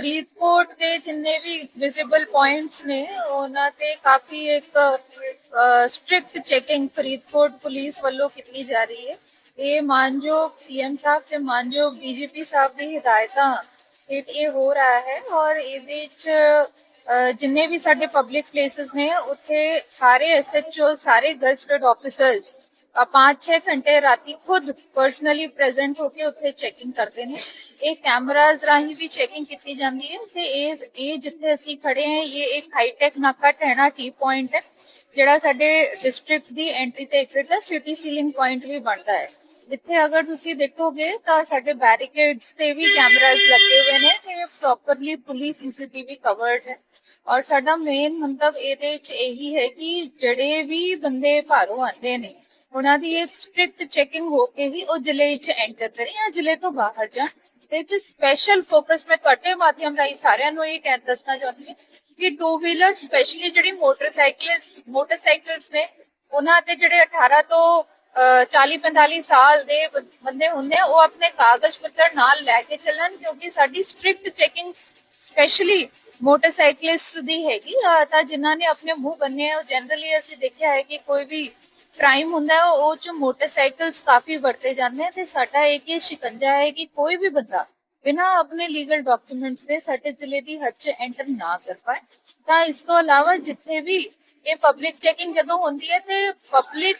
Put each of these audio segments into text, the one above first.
ਫਰੀਦਕੋਟ ਦੇ ਜਿੰਨੇ ਵੀ visible points ਨੇ ਉਹਨਾਂ ਤੇ ਕਾਫੀ ਇੱਕ ਸਟ੍ਰਿਕਟ ਚੈਕਿੰਗ ਫਰੀਦਕੋਟ ਪੁਲਿਸ ਵੱਲੋਂ ਕੀਤੀ ਜਾ ਰਹੀ ਹੈ ਇਹ ਮਾਨਯੋਗ ਸੀਐਮ ਸਾਹਿਬ ਤੇ ਮਾਨਯੋਗ ਡੀਜੀਪੀ ਸਾਹਿਬ ਦੀ ਹਦਾਇਤਾਂ ਹੇਠ ਇਹ ਹੋ ਰਿਹਾ ਹੈ ਔਰ ਇਹਦੇ ਚ ਅਹ, ਜਿੰਨੇ ਵੀ ਸਾਡੇ ਪਬਲਿਕ ਪਲੇसेस ਨੇ ਉੱਥੇ ਸਾਰੇ ਐਸਐਚਓ ਸਾਰੇ ਗਜ਼ਟਡ ਆਫੀਸਰਸ 5-6 ਘੰਟੇ ਰਾਤੀ ਖੁਦ ਪਰਸਨਲੀ ਪ੍ਰੈਜ਼ੈਂਟ ਹੋ ਕੇ ਉੱਥੇ ਚੈਕਿੰਗ ਕਰਦੇ ਨੇ ਇਹ ਕੈਮਰਾਜ਼ ਰਾਹੀਂ ਵੀ ਚੈਕਿੰਗ ਕੀਤੀ ਜਾਂਦੀ ਹੈ ਤੇ ਇਹ ਇਹ ਜਿੱਥੇ ਅਸੀਂ ਖੜੇ ਹਾਂ, ਇਹ ਇੱਕ ਹਾਈਟੈਕ ਨਾਕਾ ਟਹਿਣਾ ਟੀ ਪੁਆਇੰਟ ਹੈ, ਜਿਹੜਾ ਸਾਡੇ ਡਿਸਟ੍ਰਿਕਟ ਦੀ ਐਂਟਰੀ ਤੇ ਐਗਜ਼ਿਟ ਦਾ ਸਿਟੀ ਸੀਲਿੰਗ ਪੁਆਇੰਟ ਵੀ ਬਣਦਾ ਹੈ। ਇੱਥੇ ਅਗਰ ਤੁਸੀਂ ਦੇਖੋਗੇ ਤਾਂ ਸਾਡੇ ਬੈਰੀਕੇਡਸ ਤੇ ਵੀ ਕੈਮਰਾਜ਼ ਲੱਗੇ ਹੋਏ ਨੇ ਤੇ ਪ੍ਰੋਪਰਲੀ ਪੁਲਿਸ ਸੀਸੀਟੀਵੀ ਕਵਰਡ ਹੈ। ਔਰ ਸਾਡਾ ਮੇਨ ਮੰਤਵ ਇਹਦੇ ਚ ਇਹੀ ਹੈ ਕਿ ਜਿਹੜੇ ਵੀ ਬੰਦੇ ਭਾਰੋਂ ਆਉਂਦੇ ਨੇ, ਉਹਨਾਂ ਦੀ ਇੱਕ ਸਟ੍ਰਿਕਟ ਚੈਕਿੰਗ ਹੋ ਕੇ ਹੀ ਉਹ ਜ਼ਿਲ੍ਹੇ ਚ ਐਂਟਰ ਕਰੇ ਜਾਂ ਜ਼ਿਲ੍ਹੇ ਤੋਂ ਬਾਹਰ ਜਾਣ। ਤੇ ਚ ਸਪੈਸ਼ਲ ਫੋਕਸ ਮੈਂ ਤੁਹਾਡੇ ਮਾਧਿਅਮ ਰਾਹੀਂ ਸਾਰਿਆਂ ਨੂੰ ਇਹ ਕਹਿ ਦੱਸਣਾ ਚਾਹੁੰਦੀ ਹਾਂ ਕਿ ਟੂ ਵੀਲਰ ਸਪੈਸ਼ਲੀ ਜਿਹੜੀ ਮੋਟਰਸਾਈਕਲਸ ਮੋਟਰਸਾਈਕਲਸ ਨੇ, ਉਹਨਾਂ ਤੇ ਜਿਹੜੇ 18 ਤੋਂ 40 45 ਸਾਲ ਦੇ ਬੰਦੇ ਹੁੰਦੇ ਆ, ਉਹ ਆਪਣੇ ਕਾਗਜ਼ ਪੱਤਰ ਨਾਲ ਲੈ ਕੇ ਚੱਲਣ, ਕਿਉਂਕਿ ਸਾਡੀ ਸਟ੍ਰਿਕਟ ਚੈਕਿੰਗ ਸਪੈਸ਼ਲੀ ਮੋਟਰਸਾਈਕਲਿਸਟ ਦੀ ਹੈਗੀ ਤਾਂ ਜਿਨ੍ਹਾਂ ਨੇ ਆਪਣੇ ਮੂੰਹ ਬੰਨੇ ਆ ਜਨਰਲੀ ਅਸੀਂ ਦੇਖਿਆ ਹੈ ਕਿ ਕੋਈ ਵੀ ਕ੍ਰਾਈਮ ਹੁੰਦਾ ਹੈ, ਉਹ ਚ ਮੋਟਰਸਾਈਕਲਸ ਕਾਫੀ ਵਰਤੇ ਜਾਂਦੇ ਆ ਤੇ ਸਾਡਾ ਇੱਕ ਇਹ ਸ਼ਿਕੰਜਾ ਹੈ ਕਿ ਕੋਈ ਵੀ ਬੰਦਾ ਬਿਨਾਂ ਆਪਣੇ ਲੀਗਲ ਡਾਕੂਮੈਂਟਸ ਦੇ ਸਾਡੇ ਜ਼ਿਲ੍ਹੇ ਦੀ ਹੱਦ 'ਚ ਐਂਟਰ ਨਾ ਕਰ ਪਾਏ। ਤਾਂ ਇਸ ਤੋਂ ਇਲਾਵਾ ਜਿੱਥੇ ਵੀ ਇਹ ਪਬਲਿਕ ਚੈਕਿੰਗ ਜਦੋਂ ਹੁੰਦੀ ਹੈ ਤੇ ਪਬਲਿਕ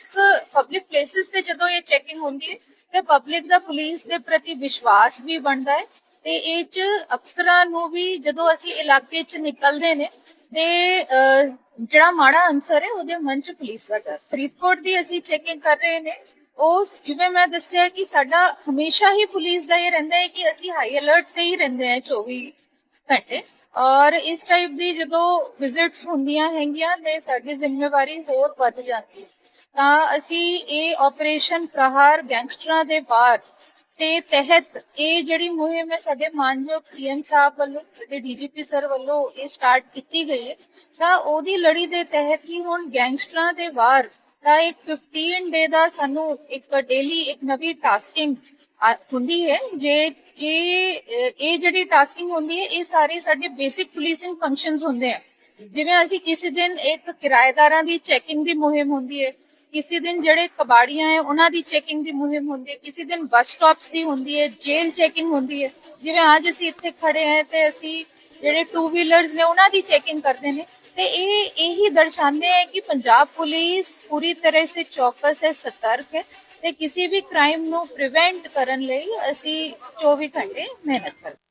ਪਬਲਿਕ ਪਲੇਸਿਸ ਤੇ ਜਦੋਂ ਇਹ ਚੈਕਿੰਗ ਹੁੰਦੀ ਹੈ ਤੇ ਪਬਲਿਕ ਦਾ ਪੁਲਿਸ ਦੇ ਪ੍ਰਤੀ ਵਿਸ਼ਵਾਸ ਵੀ ਬਣਦਾ ਹੈ ਤੇ ਇਹ ਚ ਅਫਸਰਾਂ ਨੂੰ ਵੀ ਜਦੋਂ ਅਸੀਂ ਇਲਾਕੇ ਚ ਨਿਕਲਦੇ ਨੇ ਤੇ ਜਿਹੜਾ ਮਾੜਾ ਅਨਸਰ ਹੈ, ਉਹਦੇ ਮਨ ਚ ਪੁਲਿਸ ਦਾ ਡਰ। ਫਰੀਦਕੋਟ ਦੀ ਅਸੀਂ ਚੈਕਿੰਗ ਕਰ ਰਹੇ ਨੇ, ਉਹ ਜਿਵੇਂ ਮੈਂ ਦੱਸਿਆ ਕਿ ਸਾਡਾ ਹਮੇਸ਼ਾ ਹੀ ਪੁਲਿਸ ਦਾ ਇਹ ਰਹਿੰਦਾ ਹੈ ਕਿ ਅਸੀਂ ਹਾਈ ਅਲਰਟ ਤੇ ਹੀ ਰਹਿੰਦੇ ਆ 24 ਘੰਟੇ। ਔਰ ਇਸ ਟਾਈਪ ਦੀ ਜਦੋਂ ਵਿਜ਼ਿਟਸ ਹੁੰਦੀਆਂ ਹੈਗੀਆਂ, ਤੇ ਸਾਡੀ ਜ਼ਿੰਮੇਵਾਰੀ ਹੋਰ ਵੱਧ ਜਾਂਦੀ ਤਾਂ ਅਸੀਂ ਇਹ ਆਪਰੇਸ਼ਨ ਪ੍ਰਹਾਰ ਗੈਂਗਸਟਰਾਂ ਦੇ ਬਾਹਰ ਤੇ ਤਹਿਤ ਇਹ ਜਿਹੜੀ ਮੁਹਿੰਮ ਹੈ ਸਾਡੇ ਮਾਨਯੋਗ ਸੀਐਮ ਸਾਹਿਬ ਵੱਲੋਂ, ਸਾਡੇ ਡੀਜੀਪੀ ਸਰ ਵੱਲੋਂ ਇਹ ਸਟਾਰਟ ਕੀਤੀ ਗਈ ਹੈ। ਤਾਂ ਉਹਦੀ ਲੜੀ ਦੇ ਤਹਿਤ ਹੀ ਹੁਣ ਗੈਂਗਸਟਰਾਂ ਦੇ ਵਾਰ ਦਾ ਇੱਕ 15 ਡੇ ਦਾ ਸਾਨੂੰ ਇੱਕ ਡੇਲੀ ਇੱਕ ਨਵੀਂ ਟਾਸਕਿੰਗ ਹੁੰਦੀ ਹੈ। ਜੇ ਜੇ ਇਹ ਜਿਹੜੀ ਟਾਸਕਿੰਗ ਹੁੰਦੀ ਹੈ, ਇਹ ਸਾਰੇ ਸਾਡੇ ਬੇਸਿਕ ਪੁਲਿਸਿੰਗ ਫੰਕਸ਼ਨਸ ਹੁੰਦੇ ਆ। ਜਿਵੇਂ ਅਸੀਂ ਕਿਸੇ ਦਿਨ ਇੱਕ ਕਿਰਾਏਦਾਰਾਂ ਦੀ ਚੈਕਿੰਗ ਦੀ ਮੁਹਿੰਮ ਹੁੰਦੀ ਹੈ ਕਿਸੇ ਦਿਨ ਜਿਹੜੇ ਕਬਾੜੀਆਂ ਹੈ, ਉਹਨਾਂ ਦੀ ਚੈਕਿੰਗ ਦੀ ਮੁਹਿੰਮ ਹੁੰਦੀ ਹੈ, ਕਿਸੇ ਦਿਨ ਬੱਸ ਸਟਾਪਸ ਦੀ ਹੁੰਦੀ ਹੈ ਜੇਲ੍ਹ ਚੈਕਿੰਗ ਹੁੰਦੀ ਹੈ। ਜਿਵੇਂ ਅੱਜ ਅਸੀਂ ਇੱਥੇ ਖੜੇ ਹਾਂ ਤੇ ਅਸੀਂ ਜਿਹੜੇ ਟੂ ਵੀਲਰਸ ਨੇ, ਉਹਨਾਂ ਦੀ ਚੈਕਿੰਗ ਕਰਦੇ ਨੇ। ਤੇ ਇਹ ਇਹੀ ਦਰਸਾਉਂਦੇ ਹੈ ਕਿ ਪੰਜਾਬ ਪੁਲਿਸ ਪੂਰੀ ਤਰ੍ਹਾਂ ਸੇ ਚੌਕਸ ਹੈ, ਸਤਰਕ ਹੈ ਤੇ ਕਿਸੇ ਵੀ ਕ੍ਰਾਈਮ ਨੂੰ ਪ੍ਰੀਵੈਂਟ ਕਰਨ ਲਈ ਅਸੀਂ 24 ਘੰਟੇ ਮਿਹਨਤ ਕਰਦੇ